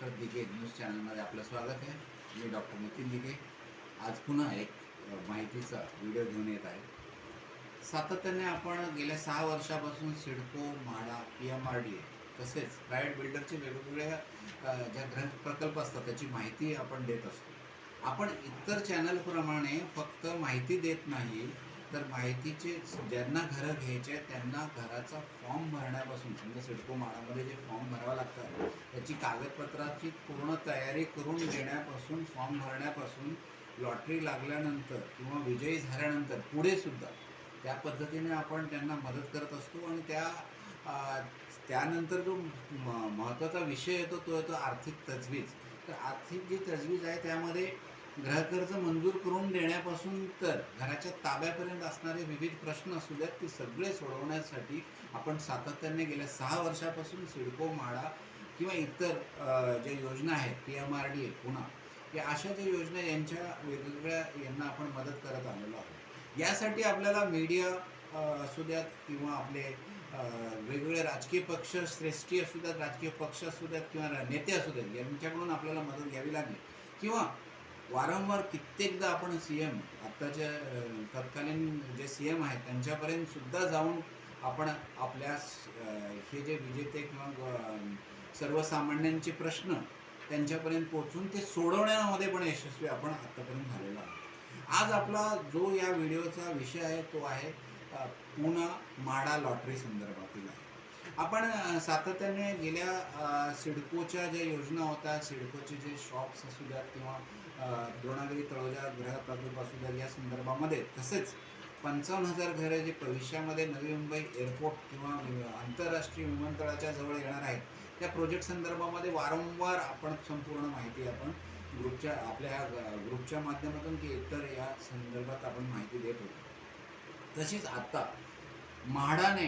Doctor Dighe news चॅनलमध्ये आपलं स्वागत आहे. मी डॉक्टर नितीन दिघे आज पुन्हा एक माहितीचा व्हिडिओ घेऊन येत आहे. सातत्याने आपण गेल्या सहा वर्षापासून CIDCO MHADA P M R D तसेच प्रायव्हेट बिल्डरचे वेगवेगळ्या ज्या ग्रंथ प्रकल्प असतात त्याची माहिती आपण देत असतो. आपण इतर चॅनलप्रमाणे फक्त माहिती देत नाही तर माहितीचे ज्यांना घरं घ्यायचे आहेत त्यांना घराचा फॉर्म भरण्यापासून समजा सिडको माळामध्ये जे फॉर्म भरावं लागतात त्याची कागदपत्राची पूर्ण तयारी करून देण्यापासून फॉर्म भरण्यापासून लॉटरी लागल्यानंतर किंवा विजयी झाल्यानंतर पुढे सुद्धा त्या पद्धतीने आपण त्यांना मदत करत असतो आणि त्या त्यानंतर जो म- महत्त्वाचा विषय येतो तो येतो आर्थिक तजवीज. तर आर्थिक जी तजवीज आहे त्यामध्ये ग्रहकर्ज मंजूर करून देण्यापासून तर घराच्या ताब्यापर्यंत असणारे विविध प्रश्न असू द्यात ते सगळे सोडवण्यासाठी आपण सातत्याने गेल्या सहा वर्षापासून सिडको म्हाडा किंवा इतर ज्या योजना आहेत पी एम आर डी पुन्हा या अशा ज्या योजना यांच्या वेगवेगळ्या यांना आपण मदत करत आलेलो आहोत. यासाठी आपल्याला मीडिया असू द्यात किंवा आपले वेगवेगळे राजकीय पक्ष श्रेष्ठी असू द्यात राजकीय पक्ष असू द्यात किंवा नेते असू द्यात यांच्याकडून आपल्याला मदत घ्यावी लागली. किंवा वारंवार कित्येकदा आपण सी एम आत्ताच्या तत्कालीन जे सी एम आहेत त्यांच्यापर्यंत सुद्धा जाऊन आपण आपल्या हे जे विजेते किंवा सर्वसामान्यांचे प्रश्न त्यांच्यापर्यंत पोहोचून ते सोडवण्यामध्ये पण यशस्वी आपण आत्तापर्यंत झालेलो आहोत. आज आपला जो या व्हिडिओचा विषय आहे तो आहे पुणा माडा लॉटरी संदर्भातील आहे. आपण सातत्याने गेल्या सिडकोच्या ज्या योजना होत्या सिडकोचे जे शॉप्स असू द्यात किंवा द्रोणागिरी तळोजा ग्रह प्रकल्प असू द्यात या संदर्भामध्ये तसेच पंचावन्न हजार घरं जे भविष्यामध्ये नवी मुंबई एअरपोर्ट किंवा आंतरराष्ट्रीय विमानतळाच्या जवळ येणार आहेत त्या प्रोजेक्ट संदर्भामध्ये वारंवार आपण संपूर्ण माहिती आपण ग्रुपच्या आपल्या ह्या ग्रुपच्या माध्यमातून की इतर या संदर्भात आपण माहिती देत होतो. तशीच आत्ता म्हाडाने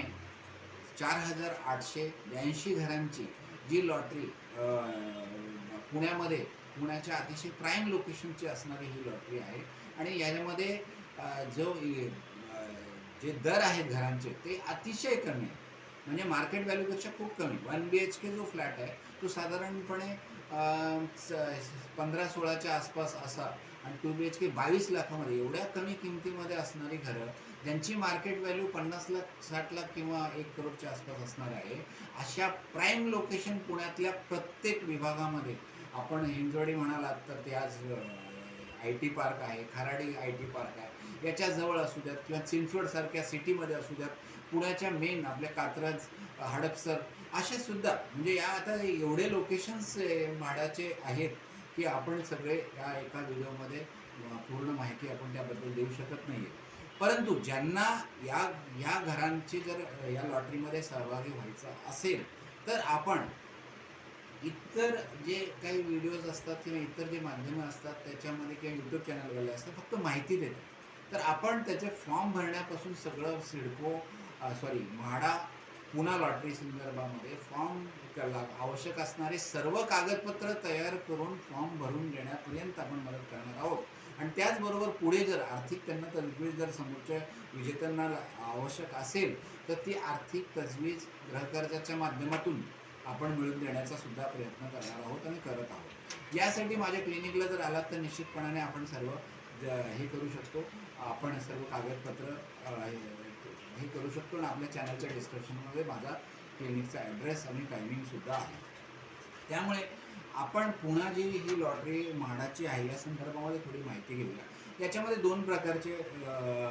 चार हजार आठशे ब्याऐंशी घरांची जी लॉटरी पुण्यामध्ये पुण्याच्या अतिशय प्राईम लोकेशनची असणारी ही लॉटरी आहे. आणि याच्यामध्ये जो जे दर आहेत घरांचे ते अतिशय कमी आहेत. म्हणजे मार्केट व्हॅल्यूपेक्षा खूप कमी. वन बी एच के जो फ्लॅट आहे तो साधारणपणे पंधरा सोळाच्या आसपास असा. आणि टू बी एच के बावीस लाखामध्ये एवढ्या कमी किमतीमध्ये असणारी घरं ज्यांची मार्केट व्हॅल्यू पन्नास लाख साठ लाख किंवा एक करोडच्या आसपास असणार आहे अशा प्राईम लोकेशन पुण्यातल्या प्रत्येक विभागामध्ये आपण हिंजवडी म्हणालात तर ते आज आय टी पार्क आहे खराडी आय टी पार्क आहे. याच्या जवळ असू द्यात किंवा चिंचवडसारख्या सिटीमध्ये असू द्यात पुण्याच्या मेन आपल्या कात्रज हडपसर असे सुद्धा. म्हणजे या आता एवढे लोकेशन्स म्हाडाचे आहेत की आपण सगळे या एका व्हिडिओमध्ये पूर्ण माहिती आपण त्याबद्दल देऊ शकत नाही आहे परंतु ज्यांना या या घरांची जर या लॉटरीमध्ये सहभागी व्हायचं असेल तर आपण इतर जे काही व्हिडिओज असतात किंवा इतर जे माध्यमं असतात त्याच्यामध्ये किंवा यूट्यूब चॅनलवाले असतात फक्त माहिती देतात. तर आपण त्याचे फॉर्म भरण्यापासून सगळं सिडको सॉरी म्हाडा पुन्हा लॉटरी संदर्भामध्ये फॉर्म आवश्यक असणारे सर्व कागदपत्र तयार करून फॉर्म भरून देण्यापर्यंत आपण मदत करणार आहोत. आणि त्याचबरोबर पुढे जर आर्थिक त्यांना तजवीज जर समोरच्या विजेत्यांना आवश्यक असेल तर ती आर्थिक तजवीज ग्रहकर्जाच्या माध्यमातून आपण मिळवून देण्याचा सुद्धा प्रयत्न करणार आहोत आणि करत आहोत. यासाठी माझ्या क्लिनिकला जर आलात तर निश्चितपणाने आपण सर्व हे करू शकतो आपण सर्व कागदपत्र हे हे करू शकतो आणि आपल्या चॅनलच्या डिस्क्रिप्शनमध्ये माझा क्लिनिकचा ॲड्रेस आणि टायमिंगसुद्धा आहे. त्यामुळे आपण पुन्हा जी ही लॉटरी म्हाडाची आहे या संदर्भामध्ये थोडी माहिती घेऊया. याच्यामध्ये दोन प्रकारचे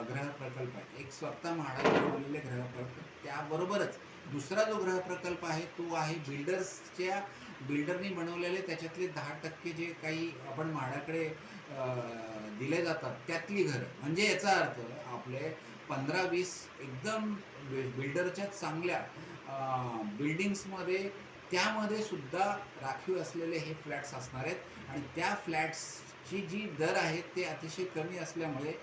ग्रह प्रकल्प आहेत. एक स्वतः म्हाडाने बनवलेले ग्रह प्रकल्प त्याबरोबरच दुसरा जो ग्रह प्रकल्प आहे तो आहे बिल्डर्सच्या बिल्डरनी बनवलेले त्याच्यातले दहा टक्के जे काही आपण म्हाडाकडे दिले जातात त्यातली घरं. म्हणजे याचा अर्थ आपले पंधरा वीस एकदम बिल्डरच्या चांगल्या बिल्डिंग्समध्ये त्यामध्ये सुद्धा राखीव असलेले हे फ्लॅट्स असणार आहेत. आणि त्या फ्लॅट्सची जी दर आहेत ते अतिशय कमी असल्यामुळे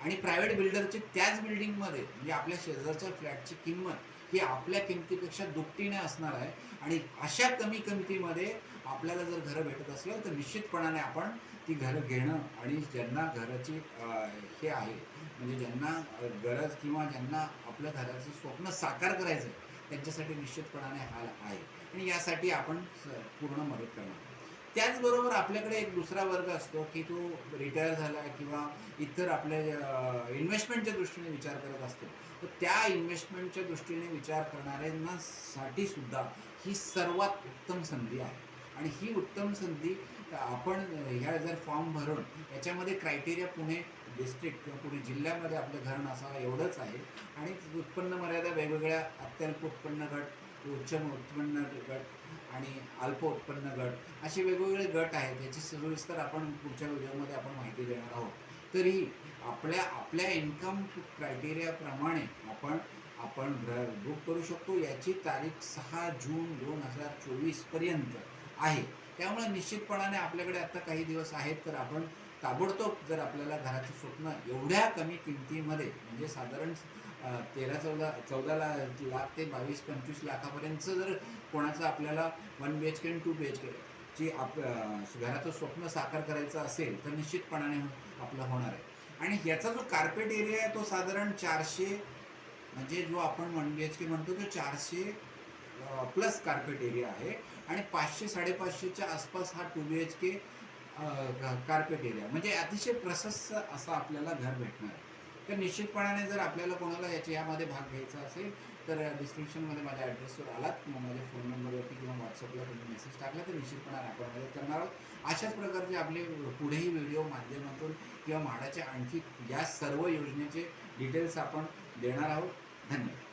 आणि प्रायव्हेट बिल्डरचे त्याच बिल्डिंगमध्ये म्हणजे आपल्या शेजारच्या फ्लॅटची किंमत ही आपल्या किमतीपेक्षा दुपटीने असणार आहे. आणि अशा कमी किमतीमध्ये आपल्याला जर घरं भेटत असेल तर निश्चितपणाने आपण ती घरं घेणं आणि ज्यांना घराची हे आहे म्हणजे ज्यांना गरज किंवा ज्यांना आपल्या घराचं स्वप्न साकार करायचं आहे त्यांच्यासाठी निश्चितपणाने हा आहे. आणि यासाठी आपण पूर्ण मदत करणार त्याचबरोबर आपल्याकडे एक दुसरा वर्ग असतो की तो रिटायर झाला किंवा इतर आपल्या इन्व्हेस्टमेंटच्या दृष्टीने विचार करत असतो. तर त्या इन्व्हेस्टमेंटच्या दृष्टीने विचार करणाऱ्यांना साठी सुद्धा ही सर्वात उत्तम संधी आहे. आणि ही उत्तम संधी आपण ह्या जर फॉर्म भरून याच्यामध्ये क्रायटेरिया पुणे डिस्ट्रिक्ट किंवा पुणे जिल्ह्यामध्ये आपलं घर असावं एवढंच आहे. आणि उत्पन्न मर्यादा वेगवेगळ्या अत्यल्प उत्पन्न गट उच्च उत्पन्न गट आणि अल्प उत्पन्न गट असे वेगवेगळे गट आहेत याची सविस्तर आपण पुढच्या व्हिडिओमध्ये आपण माहिती देणार आहोत. तरी आपल्या आपल्या इन्कम क्रायटेरियाप्रमाणे आपण आपण घर बुक करू शकतो. याची तारीख सहा जून दोन हजार चोवीसपर्यंत आहे. त्यामुळे निश्चितपणाने आपल्याकडे आता काही दिवस आहेत तर आपण ताबडतोब जर आपल्याला घराचं स्वप्न एवढ्या कमी किमतीमध्ये म्हणजे साधारण तेरा चौदा चौदा ला लाख ते बावीस पंचवीस लाखापर्यंत जर कोणाचं आपल्याला वन बी एच के आणि टू बी एच के ची आप घराचं स्वप्न साकार करायचं असेल तर निश्चितपणाने हो, आपलं होणार आहे. आणि याचा जो कार्पेट एरिया आहे तो साधारण चारशे म्हणजे जो आपण वन बी एच के म्हणतो तो चारशे प्लस कार्पेट एरिया आहे. आणि पाचशे साडेपाचशेच्या आसपास हा two B H K carpet area म्हणजे अतिशय प्रशस्त असं आपल्याला घर भेटणार. आहे तर निश्चितपणाने जर आपल्याला कोणाला याच्या यामध्ये भाग घ्यायचा असेल तर डिस्क्रिप्शनमध्ये माझ्या ॲड्रेसवर आलात किंवा माझ्या फोन नंबरवरती किंवा व्हॉट्सअपला तुम्ही मेसेज टाकला तर निश्चितपणाने आपण मदत करणार आहोत. अशाच प्रकारचे आपले पुढेही व्हिडिओ माध्यमातून किंवा म्हाडाच्या आणखी या सर्व योजनेचे डिटेल्स आपण देणार आहोत. धन्यवाद.